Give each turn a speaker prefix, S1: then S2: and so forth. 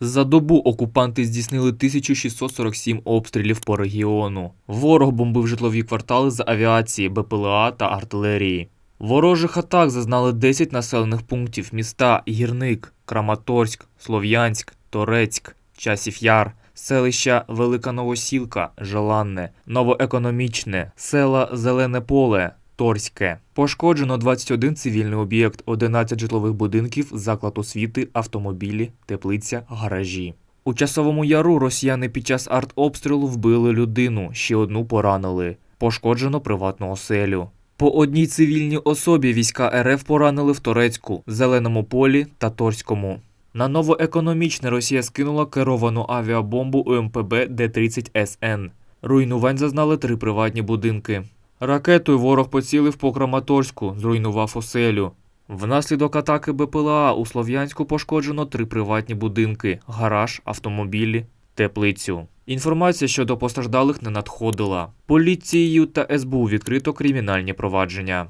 S1: За добу окупанти здійснили 1647 обстрілів по регіону. Ворог бомбив житлові квартали з авіації, БПЛА та артилерії. Ворожих атак зазнали 10 населених пунктів міста Гірник, Краматорськ, Слов'янськ, Торецьк, Часів Яр, селища Велика Новосілка, Желанне, Новоекономічне, села Зелене Поле, Торське. Пошкоджено 21 цивільний об'єкт, 11 житлових будинків, заклад освіти, автомобілі, теплиця, гаражі. У часовому яру росіяни під час артобстрілу вбили людину, ще одну поранили. Пошкоджено приватну оселю. По одній цивільній особі війська РФ поранили в Торецьку, Зеленому полі та Торському. На новоекономічне Росія скинула керовану авіабомбу УМПБ Д-30 СН. Руйнувань зазнали три приватні будинки. Ракетою ворог поцілив по Краматорську, зруйнував оселю. Внаслідок атаки БПЛА у Слов'янську пошкоджено три приватні будинки, гараж, автомобілі, теплицю. Інформація щодо постраждалих не надходила. Поліцією та СБУ відкрито кримінальні провадження.